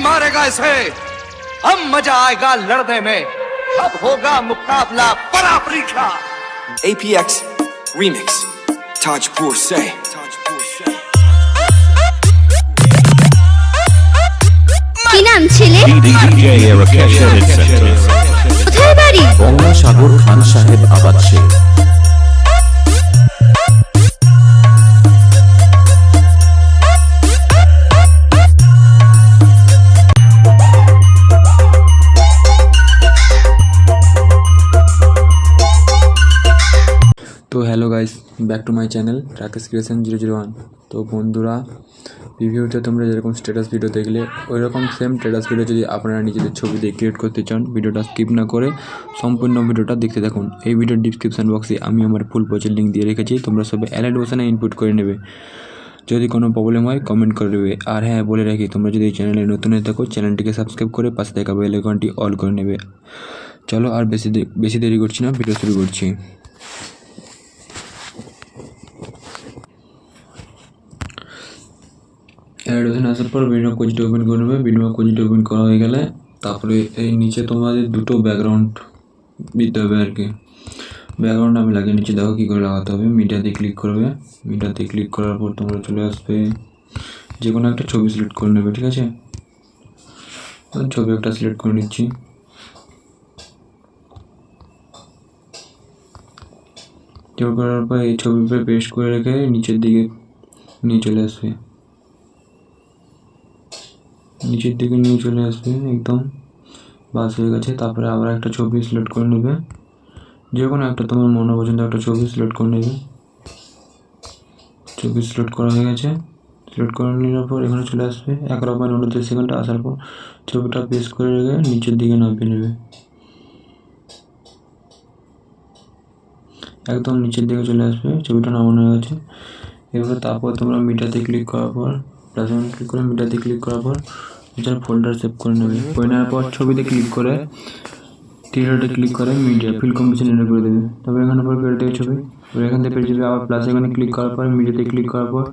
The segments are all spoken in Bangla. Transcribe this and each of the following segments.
मारेगा इसे अब मजा आएगा लड़ने में अब होगा मुकाबला बराबरी का APX Remix. Tajpur say. Tajpur say. কি নাম ছেলে DJ Rakesh Edit Center. কোথায় বাড়ি গঙ্গাসাগর খান সাহেব আবাদ Sheikh guys back to my channel Rakesh creation zero zero one তো বন্ধুরা রিভিউতে তোমরা যেরকম স্ট্যাটাস ভিডিও দেখলে ওই রকম সেম স্ট্যাটাস ভিডিও যদি আপনারা নিজেদের ছবি দিয়ে ক্রিয়েট করতে চান, ভিডিওটা স্কিপ না করে সম্পূর্ণ ভিডিওটা দেখতে থাকুন। এই ভিডিওর ডিসক্রিপশন বক্সে আমি আমার ফুল পচের লিঙ্ক দিয়ে রেখেছি, তোমরা সবাই অ্যালার্ট বসানে ইনপুট করে নেবে। যদি কোনো প্রবলেম হয় কমেন্ট করে দেবে আর হ্যাঁ বলে রাখি, তোমরা যদি এই চ্যানেলে নতুন হয়ে থাকো চ্যানেলটিকে সাবস্ক্রাইব করে পাশে থাকা বেল আইকনটি অল করে নেবে। চলো আর বেশি বেশি দেরি করছি না ভিডিও শুরু করছি। অ্যাডোশন আসার পর বিনিময় কোচিটা ওপেন করে নেবে বিনিময় কোচিটা ওপেন করা হয়ে গেলে তারপরে এই নিচে তোমাদের দুটো ব্যাকগ্রাউন্ড দিতে হবে আর কি। ব্যাকগ্রাউন্ড আমি লাগিয়ে নিচে দেখো কী করে লাগাতে হবে। মিডিয়াতে ক্লিক করবে মিডিয়াতে ক্লিক করার পর তোমরা চলে আসবে। যে কোনো একটা ছবি সিলেক্ট করে নেবে, ঠিক আছে? ছবি একটা সিলেক্ট করে নিচ্ছি। করার পর এই ছবি পেস্ট করে রেখে নিচের দিকে নিয়ে চলে আসবে। নিচের দিকে নিয়ে চলে আসবে, একদম। বাস হয়ে গেছে। তারপরে আবার একটা ছবি সিলেক্ট করে নেবে। যে কোনো একটা তোমার মনে পছন্দ একটা ছবি সিলেক্ট করে নেবে। ছবি সিলেক্ট করা হয়ে গেছে। সিলেক্ট করে নেওয়ার পর এখানে চলে আসবে। এক রকমের উনত্রিশ সেকেন্ড আসার পর ছবিটা পেস্ট করে রেখে নিচের দিকে নামিয়ে নেবে। একদম নিচের দিকে চলে আসবে। ছবিটা নামানো হয়ে গেছে। এবার তারপর তোমরা মিটাতে ক্লিক করার পর প্লাস ক্লিক করে মিটাতে ক্লিক করার পর এছাড়া ফোল্ডার সেভ করে নেবে। করে নেওয়ার পর ছবিতে ক্লিক করে টিরাতে ক্লিক করে মিডিয়া ফিল কম্পিটিশন এনে করে দেবে। তবে এখানে পর পেয়ে দেবে ছবি। এবার এখান থেকে পেয়ে যাবে আবার প্লাস এখানে ক্লিক করার পর মিডিয়াতে ক্লিক করার পর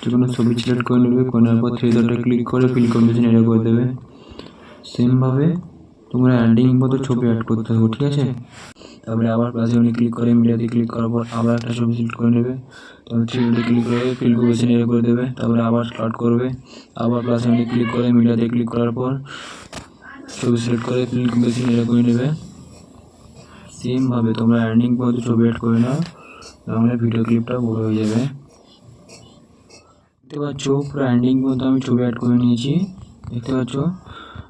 যে কোনো ছবি সিলেক্ট করে নেবে। করে নেওয়ার পর ডটে ক্লিক করে ফিল কম্পিটিশন এনে করে দেবে। সেমভাবে তোমরা অ্যান্ডিং মতো ছবি অ্যাড করতে হবে ঠিক আছে? তারপরে আবার প্লাসে উনি ক্লিক করে মিডিয়াতে ক্লিক করার পর আবার একটা ছবি সিলেক্ট করে নেবে। তারপরে থ্রি ডটে ক্লিক করে ফিল কম্পিটিশন এনে করে দেবে। তারপরে আবার স্টার্ট করবে। আবার প্লাসে উনি ক্লিক করে মিডিয়াতে ক্লিক করার পর ছবি সিলেক্ট করে ফিল কম্পিটিশন এনে করে নেবে। সেমভাবে তোমরা অ্যান্ডিং পর্যন্ত ছবি অ্যাড করে নাও, তাহলে ভিডিও ক্লিপটা বড় হয়ে যাবে। দেখতে পাচ্ছ, পুরো এন্ডিং পর্যন্ত আমি ছবি অ্যাড করে নিয়েছি। দেখতে পাচ্ছ?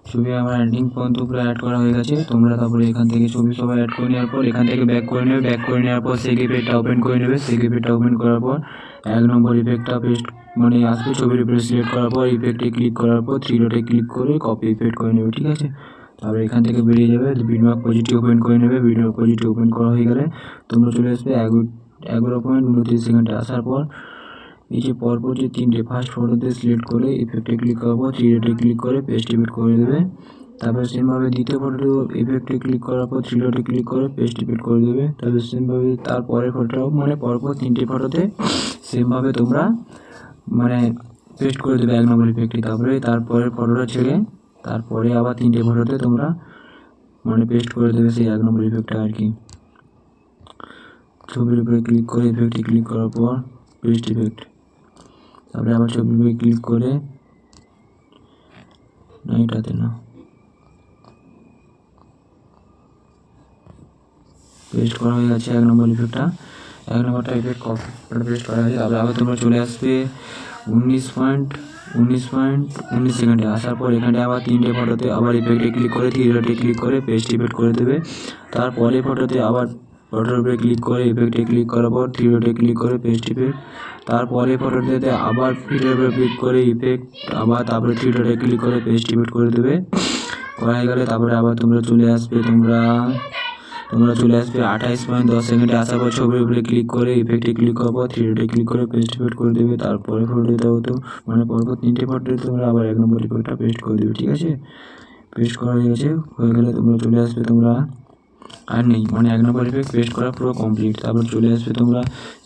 ছবি আমার এন্ডিং পর্যন্ত পুরো অ্যাড করা হয়ে গেছে। তোমরা তারপরে এখান থেকে ছবি সবাই অ্যাড করে নেওয়ার পর, এখান থেকে ব্যাক করে নেবে। ব্যাক করে নেওয়ার পর সেই পেজটা ওপেন করে নেবে। সেই পেজটা ওপেন করার পর এক নম্বর ইফেক্টটা পেস্ট মানে আসবে ছবির উপরে সিলেক্ট করার পর ইফেক্টে ক্লিক করার পর থ্রি ডটে ক্লিক করে কপি ইফেক্ট করে নেবে, ঠিক আছে? তারপরে এখান থেকে বেরিয়ে যাবে বিনমার্ক পজিটিভ ওপেন করে নেবে। বিনমার্ক পজিটিভ ওপেন করা হয়ে গেলে তোমরা চলে আসবে এগারো পয়েন্ট উনত্রিশ সেকেন্ডে আসার পর যে পরপর যে তিনটে ফার্স্ট ফটোতে সিলেক্ট করে ইফেক্টে ক্লিক পর থ্রি ডটে ক্লিক করে পেস্ট করে দেবে। তারপরে সেমভাবে দ্বিতীয় ফটোতে ইফেক্টে ক্লিক করার পর থ্রি ডটে ক্লিক করে পেস্ট করে দেবে। তারপরে সেমভাবে তারপরের ফটোটাও মানে পরপর তিনটে ফটোতে সেমভাবে তোমরা মানে পেস্ট করে দেবে এক নম্বর ইফেক্টটি তারপরে তারপরের ফটোটা ছেড়ে তারপরে আবার তিনটে ফটোতে তোমরা মানে পেস্ট করে দেবে সেই এক নম্বর ইফেক্টটা আর কি। ছবির উপরে ক্লিক করে ইফেক্টে ক্লিক করার পর পেস্ট ইফেক্ট তারপরে আবার উপরে ক্লিক করে এটাতে না পেস্ট করা হয়ে গেছে এক নম্বর ইফেক্টটা এক নম্বরটা ইফেক্ট পেস্ট করা হয়েছে তারপরে আবার তোমরা চলে আসবে উনিশ পয়েন্ট উনিশ পয়েন্ট উনিশ সেকেন্ডে আসার পর এখানে আবার তিনটে ফটোতে আবার ইফেক্টে ক্লিক করে থ্রি ক্লিক করে পেস্ট ইফেক্ট করে দেবে। তারপরে ফটোতে আবার ফটোর উপরে ক্লিক করে ইফেক্টে ক্লিক করার পর থ্রি ডটে ক্লিক করে পেস্ট ইফেক্ট তারপরে ফটোতে আবার ফিলের উপরে ক্লিক করে ইফেক্ট আবার তারপরে থ্রি ডটে ক্লিক করে পেস্ট ইফেক্ট করে দেবে। করা হয়ে গেলে তারপরে আবার তোমরা চলে আসবে, তোমরা তোমরা চলে আসবে আঠাইশ পয়েন্ট দশ সেকেন্ডে আসার পর ছবির উপরে ক্লিক করে ইফেক্টে ক্লিক করার পর থ্রি ডটে ক্লিক করে পেস্ট ইফেক্ট করে দেবে। তারপরে ফটো দেওয়া হতো মানে পরপর তিনটে ফটোতে তোমরা আবার এক নম্বর ইফেক্টটা পেস্ট করে দেবে, ঠিক আছে? পেস্ট করা হয়ে গেছে, হয়ে গেলে তোমরা চলে আসবে, তোমরা আর নেই। মানে এক নম্বর ইফেক্ট পেস্ট করা পুরো কমপ্লিট তারপর চলে আসবে তোমরা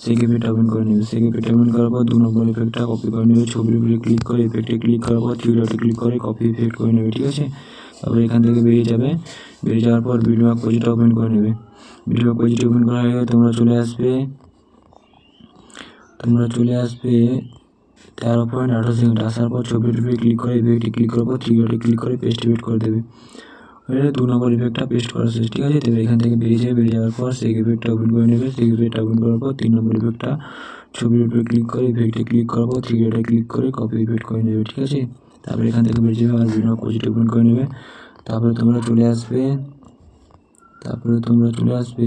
সেকেপিটা ওপেন করে নেবে। সেকেপিটা ওপেন করার পর দু নম্বর ইফেক্টটা কপি করে নেবে। ছবির উপরে ক্লিক করে ইফেক্টে ক্লিক করার পর থ্রি ডটে ক্লিক করে কপি ইফেক্ট করে নেবে, ঠিক আছে? তারপর এখান থেকে বেরিয়ে যাবে। বেরিয়ে যাওয়ার পর ভিডিও কোজিটা ওপেন করে নেবে। ভিডিও কোজিটা ওপেন করার আগে তোমরা চলে আসবে। তোমরা চলে আসবে তেরো পয়েন্ট আঠারো সেকেন্ড আসার পর ছবির উপরে ক্লিক করে ইফেক্টে ক্লিক করার পর থ্রি ক্লিক করে পেস্ট ইফেক্ট করে দেবে। এটা দু নম্বর ইফেক্টটা পেস্ট করা শেষ ঠিক আছে তবে এখান থেকে বেরিয়ে যাবে বেরিয়ে যাওয়ার পর সেই ইফেক্টটা ওপেন করে নেবে। সেই ইফেক্টটা ওপেন করার পর তিন নম্বর ইফেক্টটা ছবির উপরে ক্লিক করে ইফেক্টে ক্লিক করার পর থ্রি ক্লিক করে কপি ইফেক্ট করে নেবে, ঠিক আছে? তারপরে এখান থেকে বেরিয়ে যাবে। আর বিভিন্ন কোচিটা ওপেন করে নেবে। তারপরে তোমরা চলে আসবে। তারপরে তোমরা চলে আসবে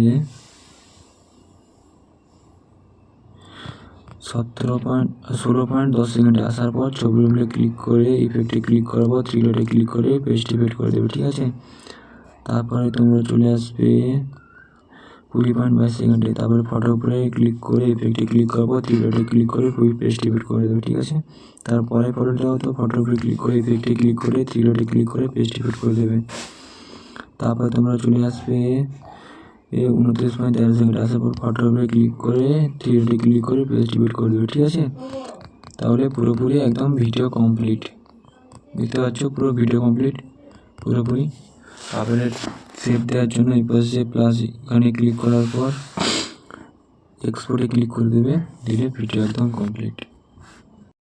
সতেরো পয়েন্ট ষোলো পয়েন্ট দশ সেকেন্ডে আসার পর ছবির উপরে ক্লিক করে ইফেক্টে ক্লিক করার পর থ্রি ডটে ক্লিক করে পেস্ট ইফেক্ট করে দেবে, ঠিক আছে? তারপরে তোমরা চলে আসবে কুড়ি পয়েন্ট বাইশ সেকেন্ডে তারপরে ফটোর উপরে ক্লিক করে ইফেক্টে ক্লিক করার পর থ্রি ডটে ক্লিক করে পুরো পেস্ট ইফেক্ট করে দেবে, ঠিক আছে? তারপরে ফটোটাও হতো ফটোর উপরে ক্লিক করে ইফেক্টে ক্লিক করে থ্রি ডটে ক্লিক করে পেস্ট ইফেক্ট করে দেবে। তারপরে তোমরা চলে আসবে উনত্রিশ পয়েন্ট তেরো সেকেন্ড আসার পর উপরে ক্লিক করে থ্রি ক্লিক করে পেস্ট ইফেক্ট করে দেবে, ঠিক আছে? তাহলে পুরোপুরি একদম ভিডিও কমপ্লিট দেখতে পাচ্ছ পুরো ভিডিও কমপ্লিট পুরোপুরি? তারপরে সেভ দেওয়ার জন্য এই পাশে প্লাস এখানে ক্লিক করার পর এক্সপোর্টে ক্লিক করে দেবে, দিলে ভিডিও একদম কমপ্লিট